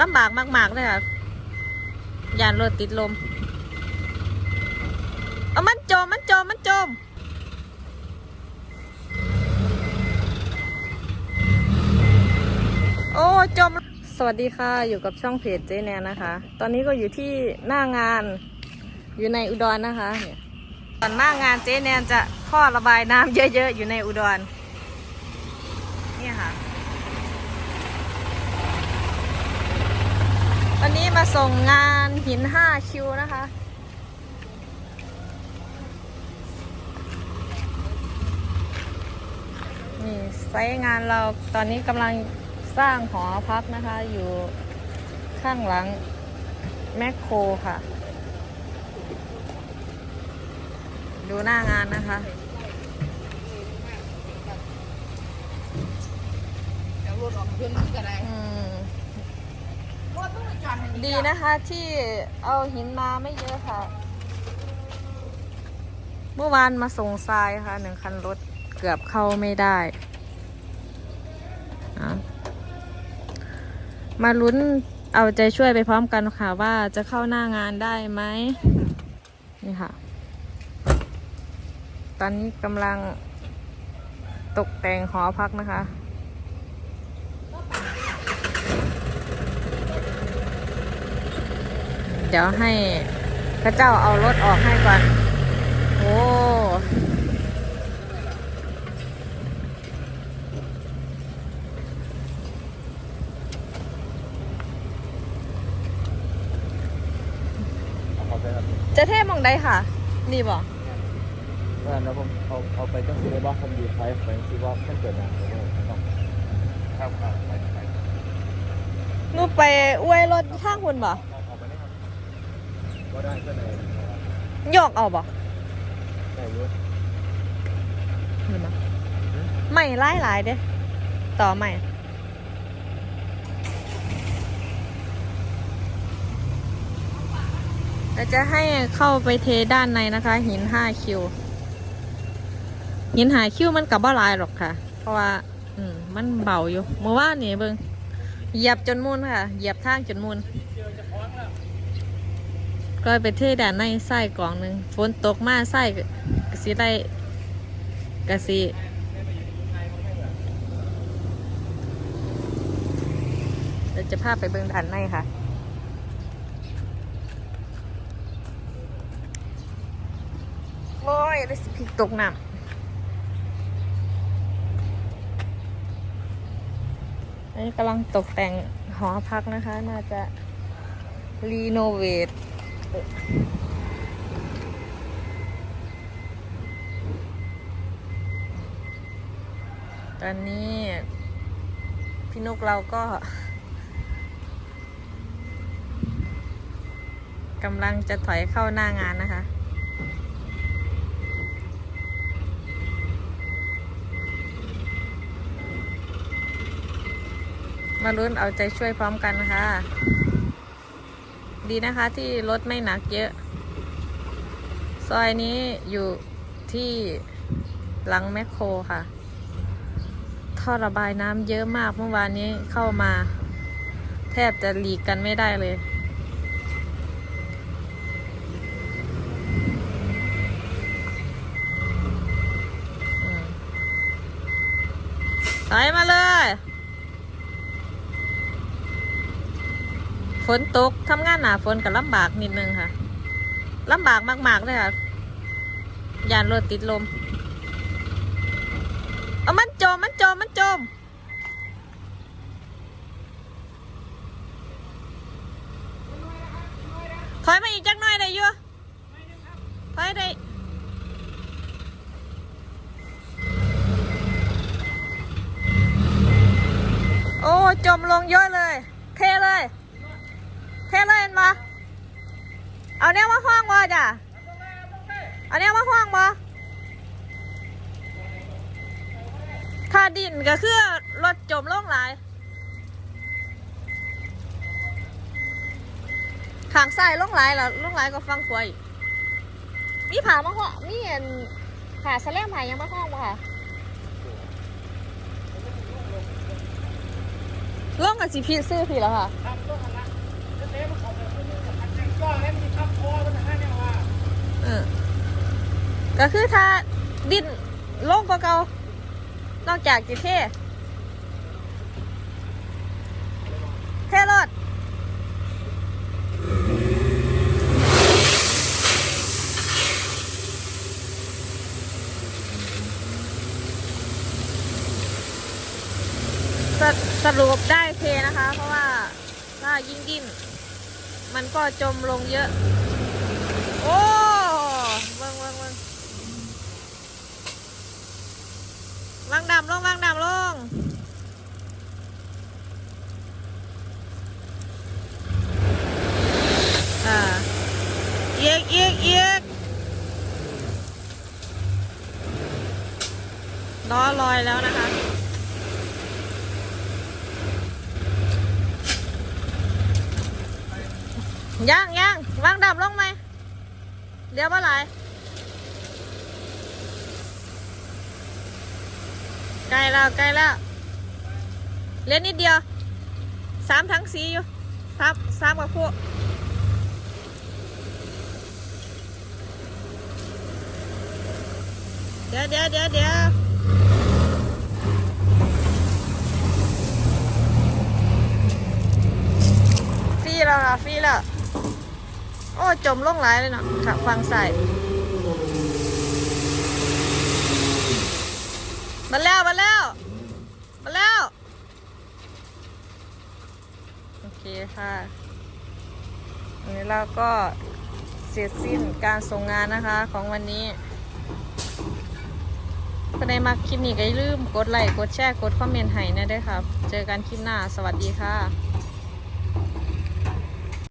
ลำบากมาก ๆ เลยค่ะยานรถติดลมเอามันจม มันจม มันจม โอ้จม สวัสดีค่ะ อยู่กับช่องเพจเจ๊แนนนะคะ ตอนนี้ก็อยู่ที่หน้างานอยู่ในอุดรนะคะเนี่ยก่อนหน้างานเจ๊แนนจะท่อระบายน้ำเยอะ ๆ อยู่ในอุดร เนี่ยค่ะ นนี้มาส่งงานหิน 5 คิวนะคะ นี่ไซต์งานเราตอนนี้กำลังสร้างหอพักนะคะ อยู่ข้างหลังแมคโครค่ะ ดูหน้างานนะคะเดี๋ยวรถออกขึ้นก็ได้อืมรถต้องไปจอดให้ ดีนะคะที่เอาหินมาไม่เยอะค่ะ เมื่อวานมาส่งทรายค่ะหนึ่งคันรถเกือบเข้าไม่ได้ มาลุ้นเอาใจช่วยไปพร้อมกันค่ะว่าจะเข้าหน้างานได้ไหมนี่ค่ะ ตอนนี้กำลังตกแต่งหอพักนะคะ เดี๋ยวให้พระเจ้าเอารถออกให้ก่อน โอ้เอาไปครับจะเทพมองได้ค่ะ นี่บอกเพราะฉะนั้นแล้วผมเอาเอาไปต้องซื้อได้บ้างผมอยู่ไทยไปซื้อว่าแค่เกิดนะผมก็ต้องข้ามข้ามไปไปนูไปอวยรถข้างคุณบ่เอาเอาไปได้ครับ ก็ได้ก็ได้ยกเอาบ่ได้เยอะนี่บ่ไม่ไล่หลายๆเด้ ต่อใหม่เราจะให้เข้าไปเทด้านในนะคะ หินห้าคิว หินหาคิวมันกับบ่หลายหรอกค่ะ เพราะว่า อืม มันเบาอยู่เมื่อวานนี่เบิงเหยียบจนมุนค่ะ เหยียบทางจนมุน ก็ไปเทด้านในไส้กล่องหนึ่งฝนตกมาไส้ก็กสิได้กสิเราจะพาไปเบิ่งด้านในค่ะโอ้ยได้สิพริกตกน้ำอันนี้กำลังตกแต่งหอพักนะคะ น่าจะรีโนเวท ตอนนี้ พี่นกเราก็กำลังจะถอยเข้าหน้างานนะคะมาลุ้นเอาใจช่วยพร้อมกันนะคะ ดีนะคะที่รถไม่หนักเยอะ ซอยนี้อยู่ที่หลังแมคโครค่ะ ท่อระบายน้ำเยอะมากเมื่อวานนี้เข้ามา แทบจะหลีกกันไม่ได้เลยอืมถอยมาเลย ฝนตกทำงานหนาฝนกับลำบากนิดนึงค่ะลำบากมาก ๆ เลยค่ะ ยานรถติดลม เอามันจม มันจม มันจม ถอยมาอีกจักหน่อยได้ยั่ถอยได้โอ้ จมลงเยอะเลย เทเลย ทเลยเห็นมาเอาเนี้ยมาห้องบ่จ้ะเอาเนี้ยมาห้องบ่ถ้าดินก็คือรถจมลงหลายขางซ้ายลงหลายแล้วลงหลายก็ฟังขวาอีกมีผ่ามาห้องมีอันผ่าแสลมผ่ายังมาห้องบ่ค่ะลงกับสิพี่ซื้อพี่แล้วค่ะ เออก็คือถ้าดินโล่งกว่าเก่านอกจากจิเท่เท่รถสสรุปได้เทนะคะ เพราะว่าถ้ายิ่งดิ้น มันก็จมลงเยอะ โอ้เบิ่งเบิ่งเบิ่งวางดำลงวางดำลง อ่าเอียกเอียกเอียกล้อลอยแล้วนะคะ ย่างย่างวางดับลงไหม เดี๋ยวเมื่อไหร่ใกล้แล้วใกล้แล้วเลือนิดเดียวสามทั้งสีอยู่สามสามกับพวกเดี๋ยวเดี๋ยวเดี๋ยวเดี๋ยวฟรีแล้วค่ะฟรีแล้ว โอ้จมล่องหลายเลยเนาะค่ะฟังใส่มาแล้วมาแล้วมาแล้ว โอเคค่ะอันนี้เราก็เสร็จสิ้นการส่งงานนะคะของวันนี้ถ้าได้มาคลิปนี้ก็อย่าลืมกดไลค์กดแชร์กดคอมเมนต์ให้นะด้วยครับ เจอกันคลิปหน้าสวัสดีค่ะ